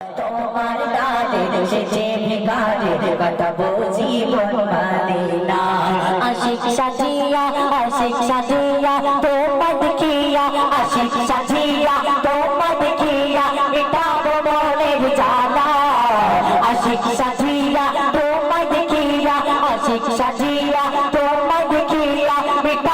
তোমার ডালে সেজে ভিকারে কাটাবো জীবন মাদিনা আশিক সাজিয়া আশিক সাজিয়া তোমার দেখিয়া আশিক সাজিয়া তোমার দেখিয়া মিটাবো মনের জ্বালা আশিক সাজিয়া তোমার দেখিয়া আশিক সাজিয়া তোমার দেখিয়া মিটাবো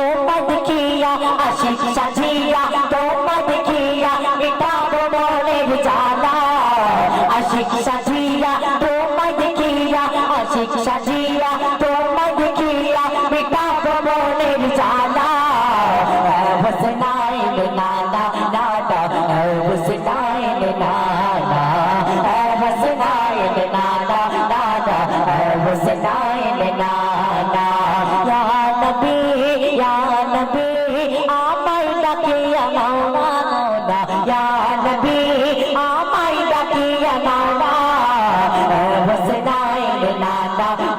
নানা নানা নানা নানা নানা আশিক সাজিয়া, তোমার দেখিয়া দেখিয়া মিটাবো মনের জ্বালা। আশিক সাজিয়া, তোমার দেখিয়া, আশিক সাজিয়া, তোমার দেখিয়া মিটাবো মনের জ্বালা। হসনাইল নানা নানা হসনাইল নানা হসনাইল নানা নানা হসনাইল মাওলানা ইয়া নবী আমায় ডাকিয়া মাওলানা হোসেনাইন নানা